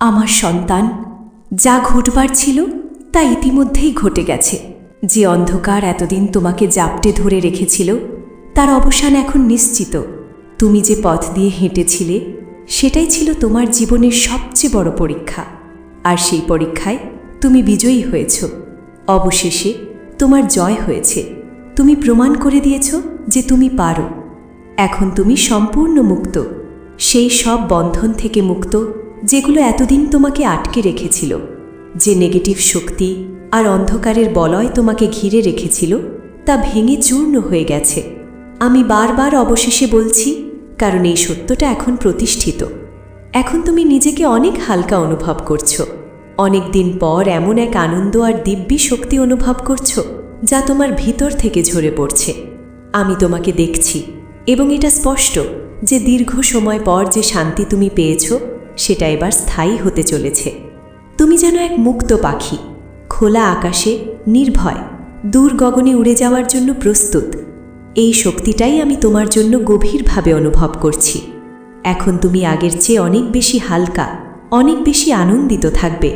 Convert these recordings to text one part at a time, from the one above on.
আমার সন্তান, যা ঘটবার ছিল তা ইতিমধ্যেই ঘটে গেছে। যে অন্ধকার এতদিন তোমাকে জাপটে ধরে রেখেছিল, তার অবসান এখন নিশ্চিত। তুমি যে পথ দিয়ে হেঁটেছিলে, সেটাই ছিল তোমার জীবনের সবচেয়ে বড় পরীক্ষা। আর সেই পরীক্ষায় তুমি বিজয়ী হয়েছ। অবশেষে তোমার জয় হয়েছে। তুমি প্রমাণ করে দিয়েছ যে তুমি পারো। এখন তুমি সম্পূর্ণ মুক্ত। সেই সব বন্ধন থেকে মুক্ত যেগুলো এতদিন তোমাকে আটকে রেখেছিল, যে নেগেটিভ শক্তি আর অন্ধকারের বলয় তোমাকে ঘিরে রেখেছিল, তা ভেঙে চূর্ণ হয়ে গেছে। আমি বারবার অবশেষে বলছি, কারণ এই সত্যটা এখন প্রতিষ্ঠিত। এখন তুমি নিজেকে অনেক হালকা অনুভব করছ। অনেক দিন পর এমন এক আনন্দ আর দিব্যি শক্তি অনুভব করছ, যা তোমার ভিতর থেকে ঝরে পড়ছে। আমি তোমাকে দেখছি, এবং এটা স্পষ্ট যে দীর্ঘ সময় পর যে শান্তি তুমি পেয়েছ সেটা এবার স্থায়ী হতে চলেছে। তুমি যেন এক মুক্ত পাখি, খোলা আকাশে, নির্ভয়, দূর গগনে উড়ে যাওয়ার জন্য প্রস্তুত। এই শক্তিটাই আমি তোমার জন্য গভীরভাবে অনুভব করছি। এখন তুমি আগের চেয়ে অনেক বেশি হালকা, অনেক বেশি আনন্দিত থাকবে।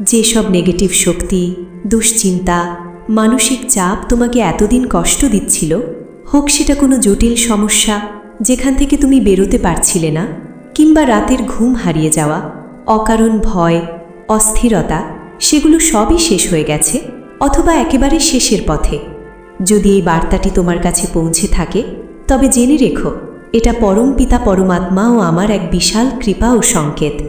যেসব নেগেটিভ শক্তি, দুশ্চিন্তা, মানসিক চাপ তোমাকে এতদিন কষ্ট দিচ্ছিল, হোক সেটা কোনো জটিল সমস্যা, যেখান থেকে তুমি বেরোতে পারছিলে না কিংবা রাতের ঘুম হারিয়ে যাওয়া, অকারণ ভয়, অস্থিরতা, সেগুলো সবই শেষ হয়ে গেছে অথবা একেবারে শেষের পথে। যদি এই বার্তাটি তোমার কাছে পৌঁছে থাকে, তবে জেনে রেখো, এটা পরম পিতা পরমাত্মা ও আমার এক বিশাল কৃপা ও সংকেত।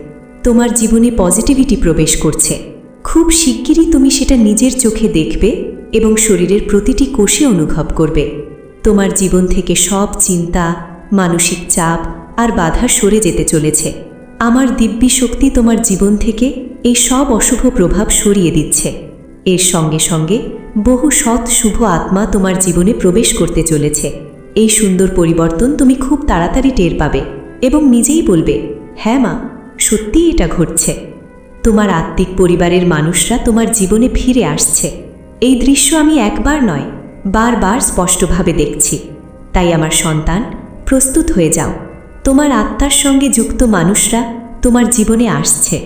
তোমার জীবনে পজিটিভিটি প্রবেশ করছে। খুব শিগগিরই তুমি সেটা নিজের চোখে দেখবে এবং শরীরের প্রতিটি কোষে অনুভব করবে। তোমার জীবন থেকে সব চিন্তা, মানসিক চাপ আর বাধা সরে যেতে চলেছে। আমার দিব্যি শক্তি তোমার জীবন থেকে এই সব অশুভ প্রভাব সরিয়ে দিচ্ছে। এর সঙ্গে সঙ্গে বহু সৎ শুভ আত্মা তোমার জীবনে প্রবেশ করতে চলেছে। এই সুন্দর পরিবর্তন তুমি খুব তাড়াতাড়ি টের পাবে এবং নিজেই বলবে হ্যাঁ মা, সত্যিই এটা ঘটছে। তোমার আত্মিক পরিবারের মানুষরা তোমার জীবনে ফিরে আসছে। এই দৃশ্য আমি একবার নয়, বারবার স্পষ্টভাবে দেখছি। তাই আমার সন্তান, প্রস্তুত হয়ে যাও। তোমার আত্মার সঙ্গে যুক্ত মানুষরা তোমার জীবনে আসছে।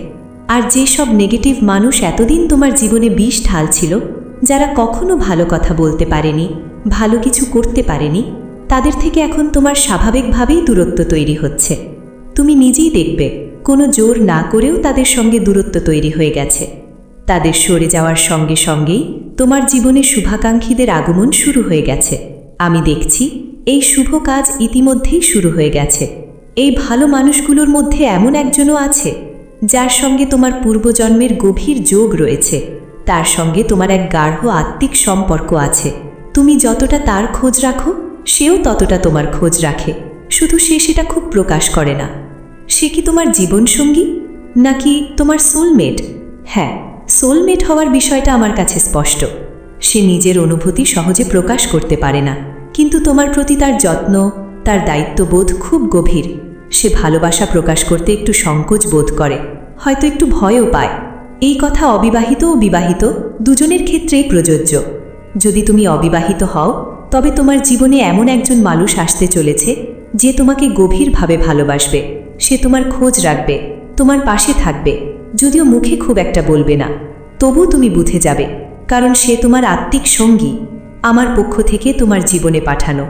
আর যেসব নেগেটিভ মানুষ এতদিন তোমার জীবনে বিষ ঢালছিল, যারা কখনো ভালো কথা বলতে পারেনি, ভালো কিছু করতে পারেনি, তাদের থেকে এখন তোমার স্বাভাবিকভাবেই দূরত্ব তৈরি হচ্ছে। তুমি নিজেই দেখবে, কোনো জোর না করেও তাদের সঙ্গে দূরত্ব তৈরি হয়ে গেছে। তাদের সরে যাওয়ার সঙ্গে সঙ্গেই তোমার জীবনে শুভাকাঙ্ক্ষীদের আগমন শুরু হয়ে গেছে। আমি দেখছি, এই শুভ কাজ ইতিমধ্যেই শুরু হয়ে গেছে। এই ভালো মানুষগুলোর মধ্যে এমন একজনও আছে, যার সঙ্গে তোমার পূর্বজন্মের গভীর যোগ রয়েছে। তার সঙ্গে তোমার এক গাঢ় আত্মিক সম্পর্ক আছে। তুমি যতটা তার খোঁজ রাখো, সেও ততটা তোমার খোঁজ রাখে। শুধু সে সেটা খুব প্রকাশ করে না। সে কি তোমার জীবনসঙ্গী? নাকি তোমার সোলমেট হ্যাঁ সোলমেট হওয়ার বিষয়টা আমার কাছে স্পষ্ট। সে নিজের অনুভূতি সহজে প্রকাশ করতে পারে না। কিন্তু তোমার প্রতি তার যত্ন, তার দায়িত্ববোধ খুব গভীর। সে ভালোবাসা প্রকাশ করতে একটু সংকোচ বোধ করে, হয়তো একটু ভয়ও পায়। এই কথা অবিবাহিত ও বিবাহিত দুজনের ক্ষেত্রেই প্রযোজ্য। যদি তুমি অবিবাহিত হও, তবে তোমার জীবনে এমন একজন মানুষ আসতে চলেছে, যে তোমাকে গভীরভাবে ভালোবাসবে। সে তোমার খোঁজ রাখবে, তোমার পাশে থাকবে, যদিও মুখে খুব একটা বলবে না। তবু তুমি বুঝে যাবে, কারণ সে তোমার আত্মিক সঙ্গী, আমার পক্ষ থেকে তোমার জীবনে পাঠানো।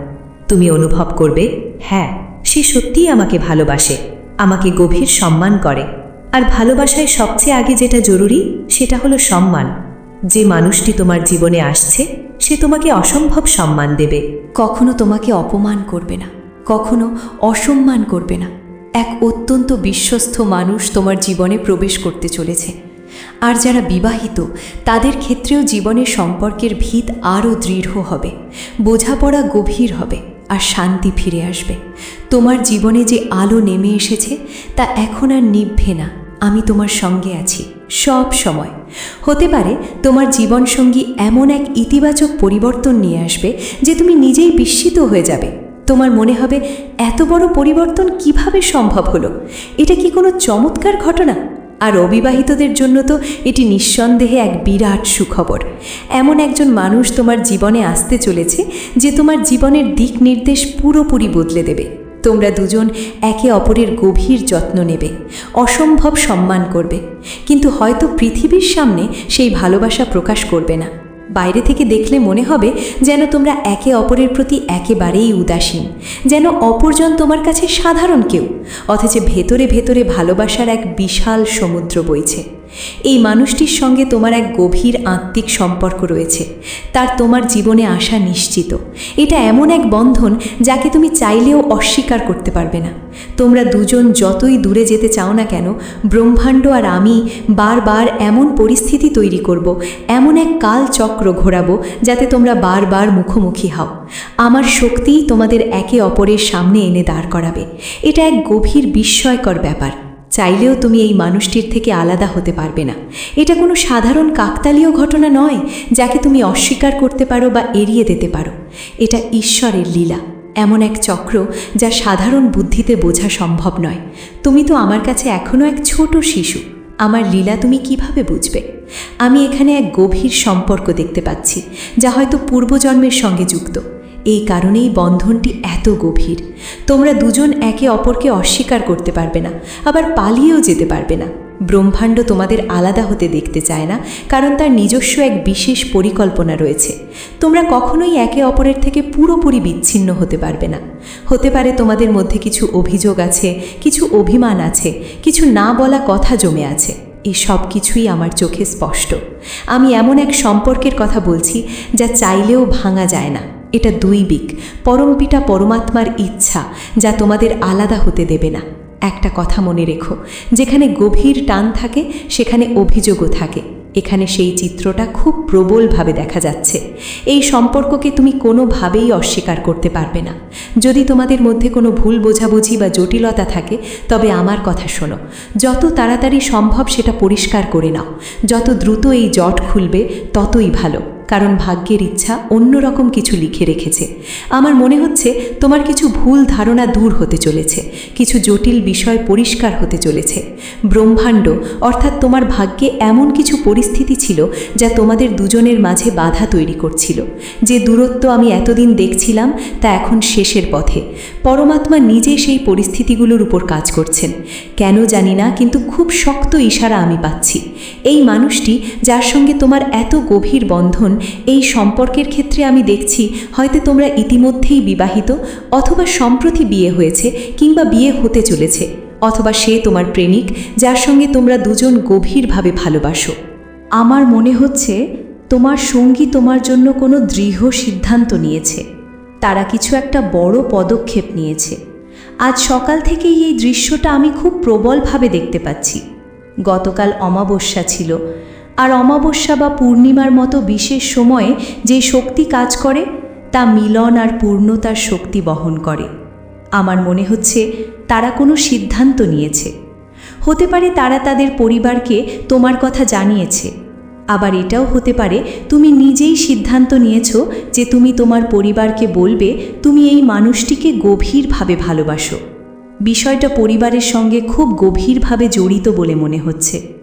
তুমি অনুভব করবে হ্যাঁ সে সত্যিই আমাকে ভালোবাসে, আমাকে গভীর সম্মান করে। আর ভালোবাসায় সবচেয়ে আগে যেটা জরুরি, সেটা হলো সম্মান। যে মানুষটি তোমার জীবনে আসছে, সে তোমাকে অসম্ভব সম্মান দেবে। কখনো তোমাকে অপমান করবে না, কখনো অসম্মান করবে না। এক অত্যন্ত বিশ্বস্ত মানুষ তোমার জীবনে প্রবেশ করতে চলেছে। আর যারা বিবাহিত, তাদের ক্ষেত্রেও জীবনের সম্পর্কের ভিত আরও দৃঢ় হবে, বোঝাপড়া গভীর হবে। আর শান্তি ফিরে আসবে। তোমার জীবনে যে আলো নেমে এসেছে, তা এখন আর নিভবে না। আমি তোমার সঙ্গে আছি, সব সময়। হতে পারে তোমার জীবনসঙ্গী এমন এক ইতিবাচক পরিবর্তন নিয়ে আসবে যে তুমি নিজেই বিস্মিত হয়ে যাবে। তোমার মনে হবে, এত বড় পরিবর্তন কীভাবে সম্ভব হলো? এটা কি কোনো চমৎকার ঘটনা? আর অবিবাহিতদের জন্য তো এটি নিঃসন্দেহে এক বিরাট সুখবর। এমন একজন মানুষ তোমার জীবনে আসতে চলেছে যে তোমার জীবনের দিক নির্দেশ পুরোপুরি বদলে দেবে। তোমরা দুজন একে অপরের গভীর যত্ন নেবে, অসম্ভব সম্মান করবে। কিন্তু হয়তো পৃথিবীর সামনে সেই ভালোবাসা প্রকাশ করবে না। বাইরে থেকে দেখলে মনে হবে যেন তোমরা একে অপরের প্রতি একেবারেই উদাসীন, যেন অপরজন তোমার কাছে সাধারণ কেউ, অথচ ভেতরে ভেতরে ভালোবাসার এক বিশাল সমুদ্র বইছে। এই মানুষটির সঙ্গে তোমার এক গভীর আত্মিক সম্পর্ক রয়েছে। তার তোমার জীবনে আসা নিশ্চিত। এটা এমন এক বন্ধন যাকে তুমি চাইলেও অস্বীকার করতে পারবে না। তোমরা দুজন যতই দূরে যেতে চাও না কেন, ব্রহ্মাণ্ড আর আমি বারবার এমন পরিস্থিতি তৈরি করব, এমন এক কাল চক্র ঘোরাবো যাতে তোমরা বারবার মুখোমুখি হও। আমার শক্তিই তোমাদের একে অপরের সামনে এনে দাঁড় করাবে। এটা এক গভীর বিস্ময়কর ব্যাপার। চাইলেও তুমি এই মানুষটির থেকে আলাদা হতে পারবে না। এটা কোনো সাধারণ কাকতালীয় ঘটনা নয়, যাকে তুমি অস্বীকার করতে পারো বা এড়িয়ে দিতে পারো। এটা ঈশ্বরের লীলা, এমন এক চক্র যা সাধারণ বুদ্ধিতে বোঝা সম্ভব নয়। তুমি তো আমার কাছে এখনও এক ছোট শিশু, আমার লীলা তুমি কীভাবে বুঝবে? আমি এখানে এক গভীর সম্পর্ক দেখতে পাচ্ছি, যা হয়তো পূর্বজন্মের সঙ্গে যুক্ত। এই কারণেই বন্ধনটি এত গভীর। তোমরা দুজন একে অপরকে অস্বীকার করতে পারবে না, আবার পালিয়েও যেতে পারবে না। ব্রহ্মাণ্ড তোমাদের আলাদা হতে দেখতে চায় না, কারণ তার নিজস্ব এক বিশেষ পরিকল্পনা রয়েছে। তোমরা কখনোই একে অপরের থেকে পুরোপুরি বিচ্ছিন্ন হতে পারবে না। হতে পারে তোমাদের মধ্যে কিছু অভিযোগ আছে, কিছু অভিমান আছে, কিছু না বলা কথা জমে আছে। এই সব কিছুই আমার চোখে স্পষ্ট। আমি এমন এক সম্পর্কের কথা বলছি, যা চাইলেও ভাঙা যায় না। এটা দৈবিক। পরমপিতা পরমাত্মার ইচ্ছা যা তোমাদের আলাদা হতে দেবে না। একটা কথা মনে রেখো, যেখানে গভীর টান থাকে, সেখানে অভিযোগও থাকে। এখানে সেই চিত্রটা খুব প্রবলভাবে দেখা যাচ্ছে। এই সম্পর্ককে তুমি কোনোভাবেই অস্বীকার করতে পারবে না। যদি তোমাদের মধ্যে কোনো ভুল বোঝাবুঝি বা জটিলতা থাকে, তবে আমার কথা শোনো। যত তাড়াতাড়ি সম্ভব সেটা পরিষ্কার করে নাও। যত দ্রুত এই জট খুলবে, ততই ভালো। কারণ ভাগ্যের ইচ্ছা অন্যরকম কিছু লিখে রেখেছে। আমার মনে হচ্ছে তোমার কিছু ভুল ধারণা দূর হতে চলেছে, কিছু জটিল বিষয় পরিষ্কার হতে চলেছে। ব্রহ্মাণ্ড, অর্থাৎ তোমার ভাগ্যে এমন কিছু পরিস্থিতি ছিল যা তোমাদের দুজনের মাঝে বাধা তৈরি করছিল। যে দূরত্ব আমি এতদিন দেখছিলাম, তা এখন শেষের পথে। পরমাত্মা নিজে সেই পরিস্থিতিগুলোর উপর কাজ করছেন। কেন জানি না, কিন্তু খুব শক্ত ইশারা আমি পাচ্ছি। এই মানুষটি, যার সঙ্গে তোমার এত গভীর বন্ধন এই সম্পর্কের ক্ষেত্রে আমি দেখছি হয়তো তোমরা ইতিমধ্যেই বিবাহিত অথবা সম্প্রতি বিয়ে হয়েছে কিংবা বিয়ে হতে চলেছে অথবা সে তোমার প্রেমিক, যার সঙ্গে তোমরা দুজন গভীরভাবে ভালোবাসো। আমার মনে হচ্ছে তোমার সঙ্গী তোমার জন্য কোনো দৃঢ় সিদ্ধান্ত নিয়েছে। তারা কিছু একটা বড় পদক্ষেপ নিয়েছে। আজ সকাল থেকেই এই দৃশ্যটা আমি খুব প্রবলভাবে দেখতে পাচ্ছি। গতকাল অমাবস্যা ছিল। আর অমাবস্যা বা পূর্ণিমার মতো বিশেষ সময়ে যে শক্তি কাজ করে, তা মিলন আর পূর্ণতার শক্তি বহন করে। আমার মনে হচ্ছে তারা কোনো সিদ্ধান্ত নিয়েছে। হতে পারে তারা তাদের পরিবারকে তোমার কথা জানিয়েছে। আবার এটাও হতে পারে তুমি নিজেই সিদ্ধান্ত নিয়েছ যে তুমি তোমার পরিবারকে বলবে, তুমি এই মানুষটিকে গভীরভাবে ভালোবাসো। বিষয়টা পরিবারের সঙ্গে খুব গভীরভাবে জড়িত বলে মনে হচ্ছে।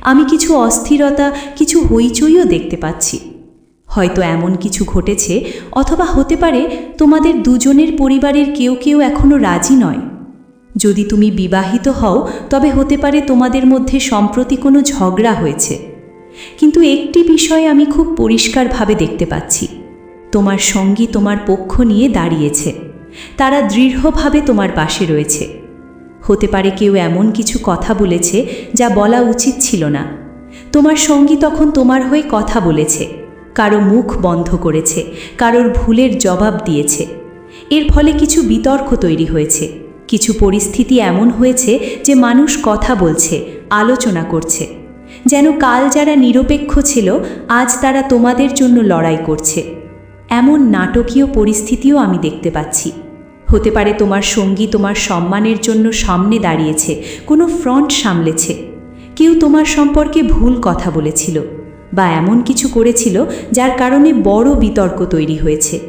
আমি কিছু অস্থিরতা, কিছু হইচইও দেখতে পাচ্ছি। হয়তো এমন কিছু ঘটেছে, অথবা হতে পারে তোমাদের দুজনের পরিবারের কেউ কেউ এখনও রাজি নয়। যদি তুমি বিবাহিত হও, তবে হতে পারে তোমাদের মধ্যে সম্প্রতি কোনো ঝগড়া হয়েছে। কিন্তু একটি বিষয় আমি খুব পরিষ্কারভাবে দেখতে পাচ্ছি। তোমার সঙ্গী তোমার পক্ষ নিয়ে দাঁড়িয়েছে। তারা দৃঢ়ভাবে তোমার পাশে রয়েছে। হতে পারে কেউ এমন কিছু কথা বলেছে যা বলা উচিত ছিল না। তোমার সঙ্গী তখন তোমার হয়ে কথা বলেছে, কারও মুখ বন্ধ করেছে, কারোর ভুলের জবাব দিয়েছে। এর ফলে কিছু বিতর্ক তৈরি হয়েছে, কিছু পরিস্থিতি এমন হয়েছে যে মানুষ কথা বলছে, আলোচনা করছে। যেন কাল যারা নিরপেক্ষ ছিল, আজ তারা তোমাদের জন্য লড়াই করছে। এমন নাটকীয় পরিস্থিতিও আমি দেখতে পাচ্ছি। হতে পারে তোমার সঙ্গী তোমার সম্মানের জন্য সামনে দাঁড়িয়েছে, কোনো ফ্রন্ট সামলেছে। কেউ তোমার সম্পর্কে ভুল কথা বলেছিল বা এমন কিছু করেছিল যার কারণে বড় বিতর্ক তৈরি হয়েছে।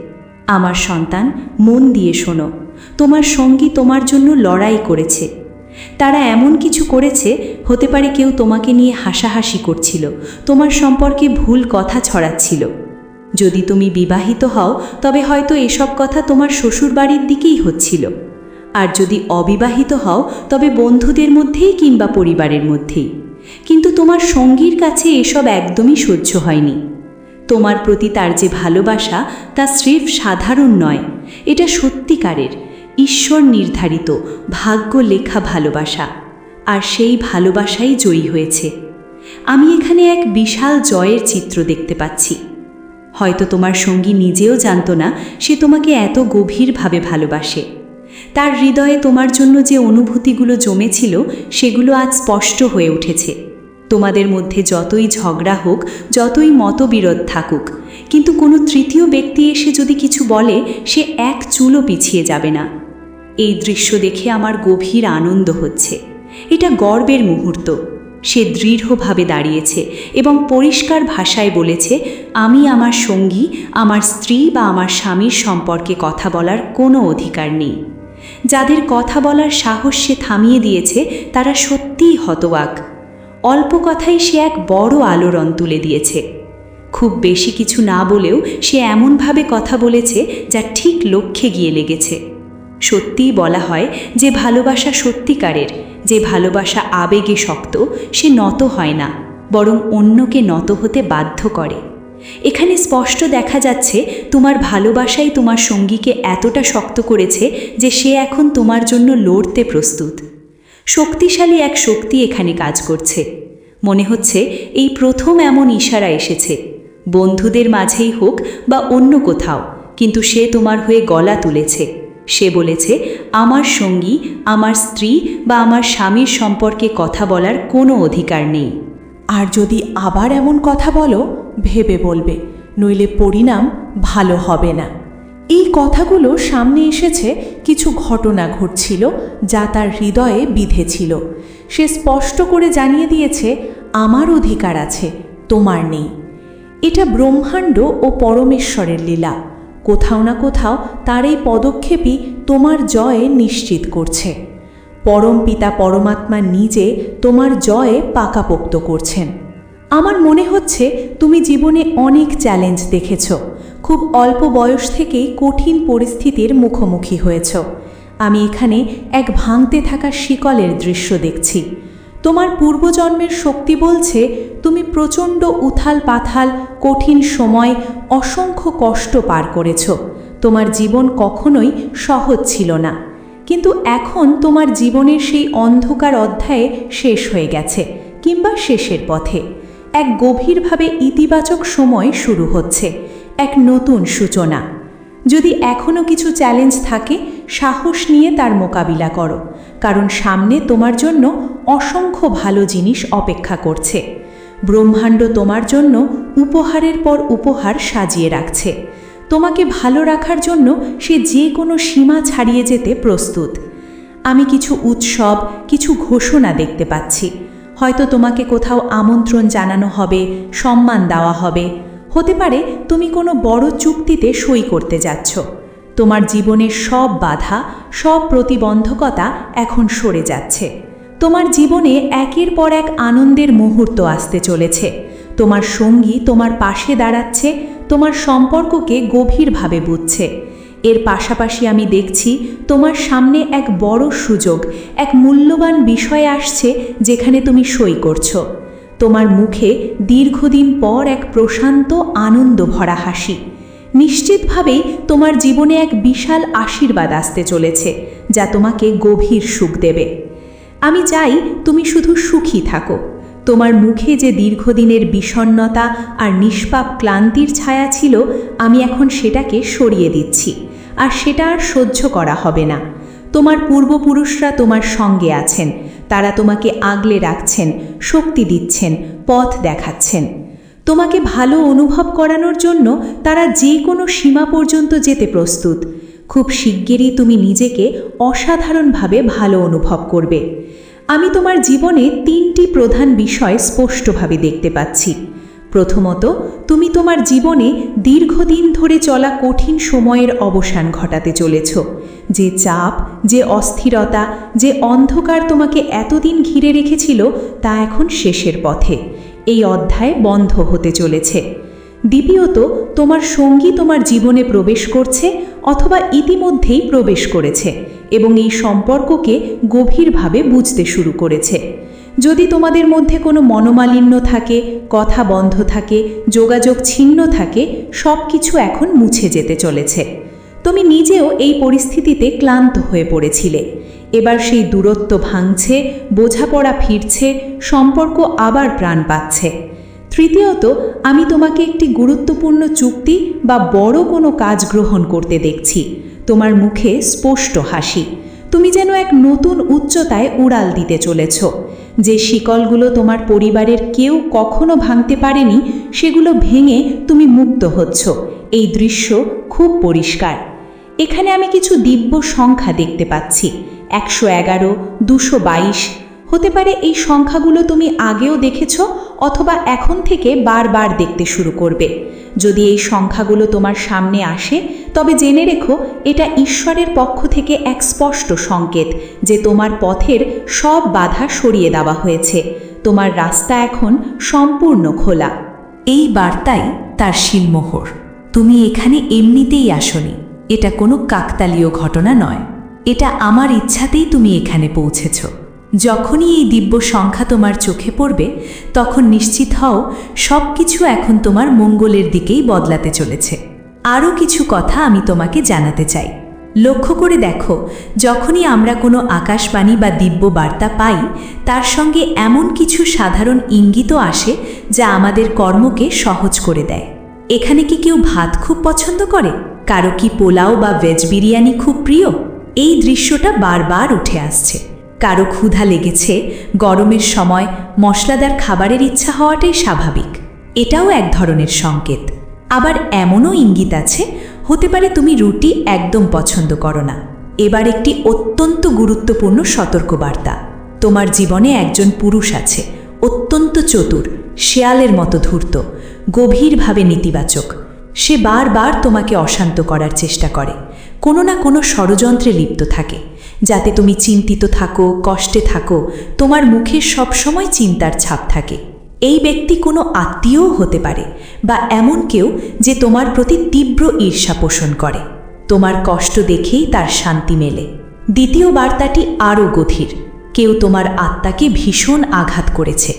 আমার সন্তান, মন দিয়ে শোনো, তোমার সঙ্গী তোমার জন্য লড়াই করেছে। তারা এমন কিছু করেছে, হতে পারে কেউ তোমাকে নিয়ে হাসাহাসি করছিল, তোমার সম্পর্কে ভুল কথা ছড়াচ্ছিল। যদি তুমি বিবাহিত হও, তবে হয়তো এসব কথা তোমার শ্বশুর বাড়ির দিকেই হচ্ছিল। আর যদি অবিবাহিত হও, তবে বন্ধুদের মধ্যেই কিংবা পরিবারের মধ্যেই। কিন্তু তোমার সঙ্গীর কাছে এসব একদমই সহ্য হয়নি। তোমার প্রতি তার যে ভালোবাসা, তা স্রেফ সাধারণ নয়, এটা সত্যিকারের, ঈশ্বর নির্ধারিত, ভাগ্য লেখা ভালোবাসা। আর সেই ভালোবাসাই জয়ী হয়েছে। আমি এখানে এক বিশাল জয়ের চিত্র দেখতে পাচ্ছি। হয়তো তোমার সঙ্গী নিজেও জানত না সে তোমাকে এত গভীরভাবে ভালোবাসে। তার হৃদয়ে তোমার জন্য যে অনুভূতিগুলো জমেছিল, সেগুলো আজ স্পষ্ট হয়ে উঠেছে। তোমাদের মধ্যে যতই ঝগড়া হোক, যতই মতবিরোধ থাকুক, কিন্তু কোনো তৃতীয় ব্যক্তি এসে যদি কিছু বলে, সে এক চুলও পিছিয়ে যাবে না। এই দৃশ্য দেখে আমার গভীর আনন্দ হচ্ছে। এটা গর্বের মুহূর্ত। সে দৃঢ়ভাবে দাঁড়িয়েছে এবং পরিষ্কার ভাষায় বলেছে, আমি আমার সঙ্গী, আমার স্ত্রী বা আমার স্বামীর সম্পর্কে কথা বলার কোনো অধিকার নেই। যাদের কথা বলার সাহস সে থামিয়ে দিয়েছে, তারা সত্যিই হতবাক অল্প কথাই সে এক বড় আলোড়ন তুলে দিয়েছে। খুব বেশি কিছু না বলেও সে এমনভাবে কথা বলেছে, যা ঠিক লক্ষ্যে গিয়ে লেগেছে। সত্যিই বলা হয় যে ভালোবাসা সত্যিকারের যে ভালোবাসা আবেগে শক্ত, সে নত হয় না, বরং অন্যকে নত হতে বাধ্য করে। এখানে স্পষ্ট দেখা যাচ্ছে, তোমার ভালোবাসাই তোমার সঙ্গীকে এতটা শক্ত করেছে যে সে এখন তোমার জন্য লড়তে প্রস্তুত। শক্তিশালী এক শক্তি এখানে কাজ করছে। মনে হচ্ছে, এই প্রথম এমন ইশারা এসেছে। বন্ধুদের মাঝেই হোক বা অন্য কোথাও, কিন্তু সে তোমার হয়ে গলা তুলেছে। সে বলেছে, আমার সঙ্গী, আমার স্ত্রী বা আমার স্বামীর সম্পর্কে কথা বলার কোনো অধিকার নেই। আর যদি আবার এমন কথা বলো, ভেবে বলবে, নইলে পরিণাম ভালো হবে না। এই কথাগুলো সামনে এসেছে কিছু ঘটনা ঘটছিল যা তার হৃদয়ে বিধেছিল। সে স্পষ্ট করে জানিয়ে দিয়েছে, আমার অধিকার আছে, তোমার নেই। এটা ব্রহ্মাণ্ড ও পরমেশ্বরের লীলা। কোথাও না কোথাও তার এই পদক্ষেপই তোমার জয়ে নিশ্চিত করছে। পরম পিতা পরমাত্মা নিজে তোমার জয়ে পাকাপোক্ত করছেন। আমার মনে হচ্ছে তুমি জীবনে অনেক চ্যালেঞ্জ দেখেছ। খুব অল্প বয়স থেকেই কঠিন পরিস্থিতির মুখোমুখি হয়েছ। আমি এখানে এক ভাঙতে থাকা শিকলের দৃশ্য দেখছি। তোমার পূর্বজন্মের শক্তি বলছে, তুমি প্রচণ্ড উথাল পাথাল, কঠিন সময়, অসংখ্য কষ্ট পার করেছ। তোমার জীবন কখনোই সহজ ছিল না। কিন্তু এখন তোমার জীবনের সেই অন্ধকার অধ্যায়ে শেষ হয়ে গেছে, কিংবা শেষের পথে। এক গভীরভাবে ইতিবাচক সময় শুরু হচ্ছে, এক নতুন সূচনা। যদি এখনও কিছু চ্যালেঞ্জ থাকে সাহস নিয়ে তার মোকাবিলা করো, কারণ সামনে তোমার জন্য অসংখ্য ভালো জিনিস অপেক্ষা করছে। ব্রহ্মাণ্ড তোমার জন্য উপহারের পর উপহার সাজিয়ে রাখছে। তোমাকে ভালো রাখার জন্য সে যে কোনো সীমা ছাড়িয়ে যেতে প্রস্তুত। আমি কিছু উৎসব, কিছু ঘোষণা দেখতে পাচ্ছি। হয়তো তোমাকে কোথাও আমন্ত্রণ জানানো হবে, সম্মান দেওয়া হবে। হতে পারে তুমি কোনো বড় চুক্তিতে সই করতে যাচ্ছ। তোমার জীবনের সব বাধা, সব প্রতিবন্ধকতা এখন সরে যাচ্ছে। তোমার জীবনে একের পর এক আনন্দের মুহূর্ত আসতে চলেছে। তোমার সঙ্গী তোমার পাশে দাঁড়াচ্ছে, তোমার সম্পর্ককে গভীরভাবে বুঝছে। এর পাশাপাশি আমি দেখছি তোমার সামনে এক বড় সুযোগ, এক মূল্যবান বিষয় আসছে যেখানে তুমি সই করছ। তোমার মুখে দীর্ঘদিন পর এক প্রশান্ত আনন্দ ভরা হাসি। নিশ্চিতভাবেই তোমার জীবনে এক বিশাল আশীর্বাদ আসতে চলেছে, যা তোমাকে গভীর সুখ দেবে। আমি চাই তুমি শুধু সুখী থাকো। তোমার মুখে যে দীর্ঘদিনের বিষণ্নতা আর নিষ্পাপ ক্লান্তির ছায়া ছিল, আমি এখন সেটাকে সরিয়ে দিচ্ছি, আর সেটা আর সহ্য করা হবে না। তোমার পূর্বপুরুষরা তোমার সঙ্গে আছেন, তারা তোমাকে আগলে রাখছেন, শক্তি দিচ্ছেন, পথ দেখাচ্ছেন। তোমাকে ভালো অনুভব করানোর জন্য তারা যে কোনো সীমা পর্যন্ত যেতে প্রস্তুত। খুব শিগগিরই তুমি নিজেকে অসাধারণভাবে ভালো অনুভব করবে। আমি তোমার জীবনে তিনটি প্রধান বিষয় স্পষ্টভাবে দেখতে পাচ্ছি। প্রথমত, তুমি তোমার জীবনে দীর্ঘদিন ধরে চলা কঠিন সময়ের অবসান ঘটাতে চলেছ, যে চাপ, যে অস্থিরতা, যে অন্ধকার তোমাকে এতদিন ঘিরে রেখেছিল, তা এখন শেষের পথে। এই অধ্যায় বন্ধ হতে চলেছে। দ্বিতীয়ত, তোমার সঙ্গী তোমার জীবনে প্রবেশ করছে অথবা ইতিমধ্যেই প্রবেশ করেছে এবং এই সম্পর্ককে গভীরভাবে বুঝতে শুরু করেছে। যদি তোমাদের মধ্যে কোনো মনোমালিন্য থাকে, কথা বন্ধ থাকে, যোগাযোগ ছিন্ন থাকে সব কিছু এখন মুছে যেতে চলেছে। তুমি নিজেও এই পরিস্থিতিতে ক্লান্ত হয়ে পড়েছিলে। এবার সেই দূরত্ব ভাঙছে, বোঝাপড়া ফিরছে, সম্পর্ক আবার প্রাণ পাচ্ছে। তৃতীয়ত, আমি তোমাকে একটি গুরুত্বপূর্ণ চুক্তি বা বড় কোনো কাজ গ্রহণ করতে দেখছি। তোমার মুখে স্পষ্ট হাসি। তুমি যেন এক নতুন উচ্চতায় উড়াল দিতে চলেছ। যে শিকলগুলো তোমার পরিবারের কেউ কখনো ভাঙতে পারেনি, সেগুলো ভেঙে তুমি মুক্ত হচ্ছ। এই দৃশ্য খুব পরিষ্কার। এখানে আমি কিছু দিব্য সংখ্যা দেখতে পাচ্ছি। একশো এগারো, দুশো বাইশ। হতে পারে এই সংখ্যাগুলো তুমি আগেও দেখেছ অথবা এখন থেকে বারবার দেখতে শুরু করবে। যদি এই সংখ্যাগুলো তোমার সামনে আসে, তবে জেনে রেখো, এটা ঈশ্বরের পক্ষ থেকে এক স্পষ্ট সংকেত যে তোমার পথের সব বাধা সরিয়ে দেওয়া হয়েছে। তোমার রাস্তা এখন সম্পূর্ণ খোলা। এই বার্তাই তার শিলমোহর। তুমি এখানে এমনিতেই আসনি। এটা কোনো কাকতালীয় ঘটনা নয়। এটা আমার ইচ্ছাতেই তুমি এখানে পৌঁছেছ। যখনই এই দিব্য সংখ্যা তোমার চোখে পড়বে, তখন নিশ্চিত হও সব কিছু এখন তোমার মঙ্গলের দিকেই বদলাতে চলেছে। আরও কিছু কথা আমি তোমাকে জানাতে চাই। লক্ষ্য করে দেখো, যখনই আমরা কোনো আকাশবাণী বা দিব্য বার্তা পাই, তার সঙ্গে এমন কিছু সাধারণ ইঙ্গিতও আসে যা আমাদের কর্মকে সহজ করে দেয়। এখানে কি কেউ ভাত খুব পছন্দ করে? কারও কি পোলাও বা ভেজ বিরিয়ানি খুব প্রিয়? এই দৃশ্যটা বারবার উঠে আসছে। কারও ক্ষুধা লেগেছে, গরমের সময় মশলাদার খাবারের ইচ্ছা হওয়াটাই স্বাভাবিক। এটাও এক ধরনের সংকেত। আবার এমনও ইঙ্গিত আছে, হতে পারে তুমি রুটি একদম পছন্দ করো না। এবার একটি অত্যন্ত গুরুত্বপূর্ণ সতর্কবার্তা। তোমার জীবনে একজন পুরুষ আছে, অত্যন্ত চতুর, শেয়ালের মতো ধূর্ত, গভীরভাবে নেতিবাচক। সে বারবার তোমাকে অশান্ত করার চেষ্টা করে। কোনো না কোনো ষড়যন্ত্রে লিপ্ত থাকে, যাতে তুমি চিন্তিত থাকো, কষ্টে থাকো, তোমার মুখে সবসময় চিন্তার ছাপ থাকে। এই ব্যক্তি কোনো আত্মীয়ও হতে পারে, বা এমন কেউ যে তোমার প্রতি তীব্র ঈর্ষা পোষণ করে। তোমার কষ্ট দেখেই তার শান্তি মেলে। দ্বিতীয় বার্তাটি আরও গভীর, কেউ তোমার আত্মাকে ভীষণ আঘাত করেছে।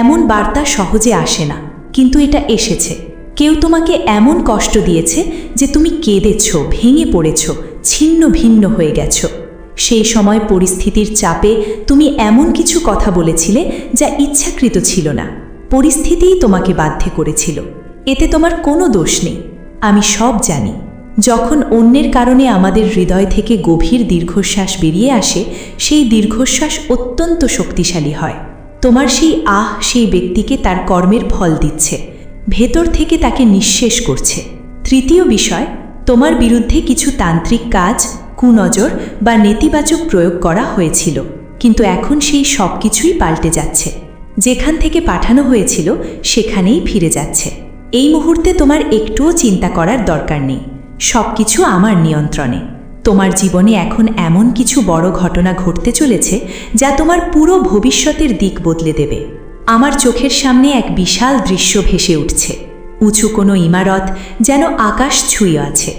এমন বার্তা সহজে আসে না, কিন্তু এটা এসেছে। কেউ তোমাকে এমন কষ্ট দিয়েছে যে তুমি কেঁদেছ, ভেঙে পড়েছ, ছিন্ন ভিন্ন হয়ে গেছো। সেই সময় পরিস্থিতির চাপে তুমি এমন কিছু কথা বলেছিলে যা ইচ্ছাকৃত ছিল না। পরিস্থিতিই তোমাকে বাধ্য করেছিল। এতে তোমার কোনো দোষ নেই। আমি সব জানি। যখন অন্যের কারণে আমাদের হৃদয় থেকে গভীর দীর্ঘশ্বাস বেরিয়ে আসে, সেই দীর্ঘশ্বাস অত্যন্ত শক্তিশালী হয়। তোমার সেই আহ সেই ব্যক্তিকে তার কর্মের ফল দিচ্ছে। ভেতর থেকে তাকে নিঃশেষ করছে। তৃতীয় বিষয়, তোমার বিরুদ্ধে কিছু তান্ত্রিক কাজ, কুনজর বা নেতিবাচক প্রয়োগ করা হয়েছিল, কিন্তু এখন সেই সব কিছুই পাল্টে যাচ্ছে। যেখান থেকে পাঠানো হয়েছিল, সেখানেই ফিরে যাচ্ছে। এই মুহূর্তে তোমার একটুও চিন্তা করার দরকার নেই। সব কিছু আমার নিয়ন্ত্রণে। তোমার জীবনে এখন এমন কিছু বড় ঘটনা ঘটতে চলেছে, যা তোমার পুরো ভবিষ্যতের দিক বদলে দেবে। আমার চোখের সামনে এক বিশাল দৃশ্য ভেসে উঠছে। উঁচু কোনো ইমারত যেন আকাশ ছুঁয়ে আছে।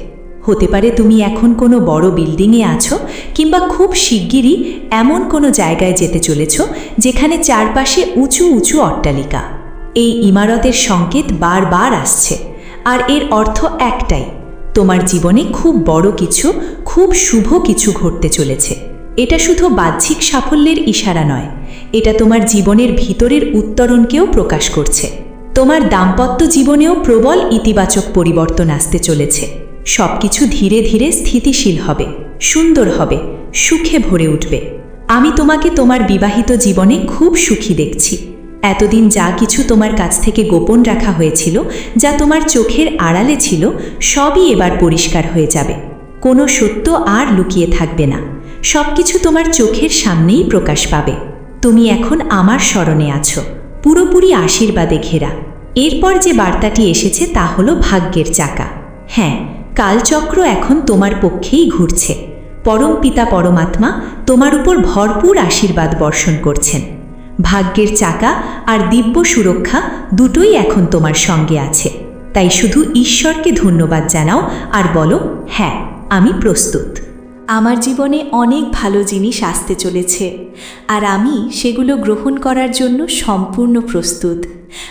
হতে পারে তুমি এখন কোনো বড় বিল্ডিংয়ে আছো কিংবা খুব শিগগিরই এমন কোনো জায়গায় যেতে চলেছ যেখানে চারপাশে উঁচু উঁচু অট্টালিকা। এই ইমারতের সংকেত বারবার আসছে, আর এর অর্থ একটাই, তোমার জীবনে খুব বড় কিছু, খুব শুভ কিছু ঘটতে চলেছে। এটা শুধু বাহ্যিক সাফল্যের ইশারা নয়, এটা তোমার জীবনের ভিতরের উত্তরণকেও প্রকাশ করছে। তোমার দাম্পত্য জীবনেও প্রবল ইতিবাচক পরিবর্তন আসতে চলেছে। সবকিছু ধীরে ধীরে স্থিতিশীল হবে, সুন্দর হবে, সুখে ভরে উঠবে। আমি তোমাকে তোমার বিবাহিত জীবনে খুব সুখী দেখছি। এতদিন যা কিছু তোমার কাছ থেকে গোপন রাখা হয়েছিল, যা তোমার চোখের আড়ালে ছিল, সবই এবার পরিষ্কার হয়ে যাবে। কোনো সত্য আর লুকিয়ে থাকবে না। সব কিছু তোমার চোখের সামনেই প্রকাশ পাবে। তুমি এখন আমার স্মরণে আছো। পুরোপুরি আশীর্বাদে ঘেরা। এরপর যে বার্তাটি এসেছে তা হলো ভাগ্যের চাকা। হ্যাঁ কালচক্র এখন তোমার পক্ষেই ঘুরছে। পরম পিতা পরমাত্মা তোমার উপর ভরপুর আশীর্বাদ বর্ষণ করছেন। ভাগ্যের চাকা আর দিব্য সুরক্ষা দুটোই এখন তোমার সঙ্গে আছে। তাই শুধু ঈশ্বরকে ধন্যবাদ জানাও আর বলো হ্যাঁ আমি প্রস্তুত। আমার জীবনে অনেক ভালো জিনিস আসতে চলেছে, আর আমি সেগুলো গ্রহণ করার জন্য সম্পূর্ণ প্রস্তুত।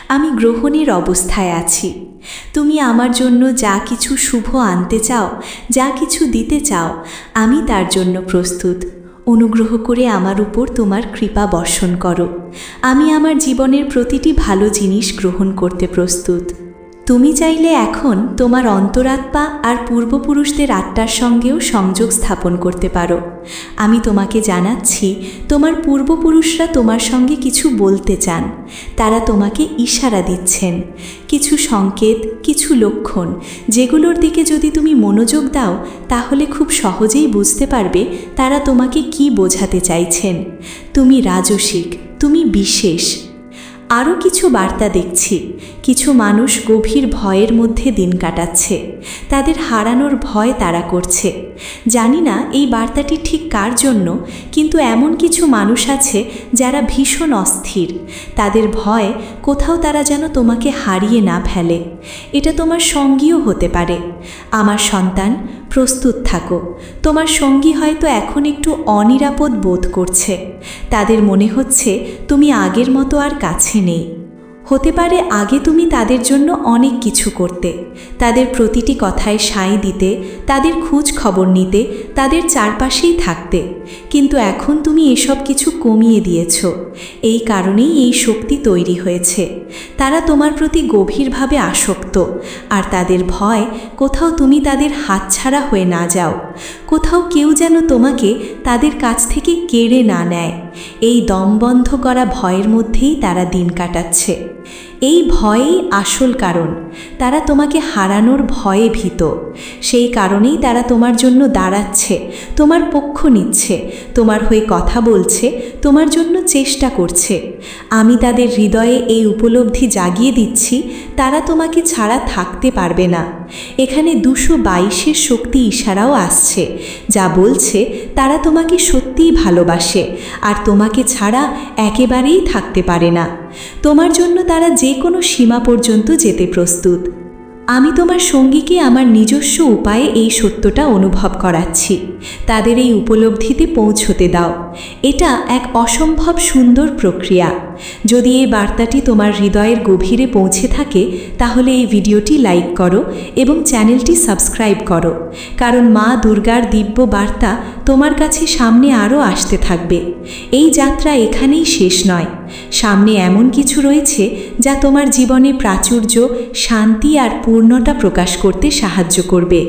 আমি গ্রহণের অবস্থায় আছি। তুমি আমার জন্য যা কিছু শুভ আনতে চাও, যা কিছু দিতে চাও, আমি তার জন্য প্রস্তুত। অনুগ্রহ করে আমার উপর তোমার কৃপা বর্ষণ করো। আমি আমার জীবনের প্রতিটি ভালো জিনিস গ্রহণ করতে প্রস্তুত। তুমি চাইলে এখন তোমার অন্তরাত্মা আর পূর্বপুরুষদের আত্মার সঙ্গেও সংযোগ স্থাপন করতে পারো। আমি তোমাকে জানাচ্ছি, তোমার পূর্বপুরুষরা তোমার সঙ্গে কিছু বলতে চান। তারা তোমাকে ইশারা দিচ্ছেন। কিছু সংকেত, কিছু লক্ষণ, যেগুলোর দিকে যদি তুমি মনোযোগ দাও, তাহলে খুব সহজেই বুঝতে পারবে তারা তোমাকে কি বোঝাতে চাইছেন। তুমি রাজসিক, তুমি বিশেষ। আরও কিছু বার্তা দেখছি। কিছু মানুষ গভীর ভয়ের মধ্যে দিন কাটাচ্ছে। তাদের হারানোর ভয় তারা করছে। জানি না এই বার্তাটি ঠিক কার জন্য, কিন্তু এমন কিছু মানুষ আছে যারা ভীষণ অস্থির। তাদের ভয় কোথাও তারা যেন তোমাকে হারিয়ে না ফেলে। এটা তোমার সঙ্গীও হতে পারে। আমার সন্তান, প্রস্তুত থাকো। তোমার সঙ্গী হয়তো এখন একটু অনিরাপদ বোধ করছে। তাদের মনে হচ্ছে তুমি আগের মতো আর কাছে নেই। হতে পারে আগে তুমি তাদের জন্য অনেক কিছু করতে, তাদের প্রতিটি কথায় সায় দিতে, তাদের খোঁজ খবর নিতে তাদের চারপাশেই থাকতে। কিন্তু এখন তুমি এসব কিছু কমিয়ে দিয়েছ। এই কারণেই এই শক্তি তৈরি হয়েছে। তারা তোমার প্রতি গভীরভাবে আসক্ত। আর তাদের ভয়, কোথাও তুমি তাদের হাতছাড়া হয়ে না যাও। কোথাও কেউ যেন তোমাকে তাদের কাছ থেকে কেড়ে না নেয়। এই দমবন্ধ করা ভয়ের মধ্যেই তারা দিন কাটাচ্ছে। এই ভয়েই আসল কারণ, তারা তোমাকে হারানোর ভয়ে ভীত। সেই কারণেই তারা তোমার জন্য দাঁড়াচ্ছে, তোমার পক্ষ নিচ্ছে, তোমার হয়ে কথা বলছে তোমার জন্য চেষ্টা করছে। আমি তাদের হৃদয়ে এই উপলব্ধি জাগিয়ে দিচ্ছি, তারা তোমাকে ছাড়া থাকতে পারবে না। এখানে দুশো বাইশের শক্তি ইশারাও আসছে, যা বলছে, তারা তোমাকে সত্যিই ভালোবাসে, আর তোমাকে ছাড়া একেবারেই থাকতে পারে না। তোমার জন্য তারা যে কোনো সীমা পর্যন্ত যেতে প্রস্তুত। আমি তোমার সঙ্গীকে আমার নিজস্ব উপায়ে এই সত্যটা অনুভব করাচ্ছি। তাদের এই উপলব্ধিতে পৌঁছতে দাও। এটা এক অসম্ভব সুন্দর প্রক্রিয়া। যদি এই বার্তাটি তোমার হৃদয়ের গভীরে পৌঁছে থাকে, তাহলে এই ভিডিওটি লাইক করো এবং চ্যানেলটি সাবস্ক্রাইব করো, কারণ মা দুর্গার দিব্য বার্তা তোমার কাছে সামনে আরও আসতে থাকবে। এই যাত্রা এখানেই শেষ নয়। সামনে এমন কিছু রয়েছে যা তোমার জীবনে প্রাচুর্য, শান্তি আর পূর্ণতা প্রকাশ করতে সাহায্য করবে।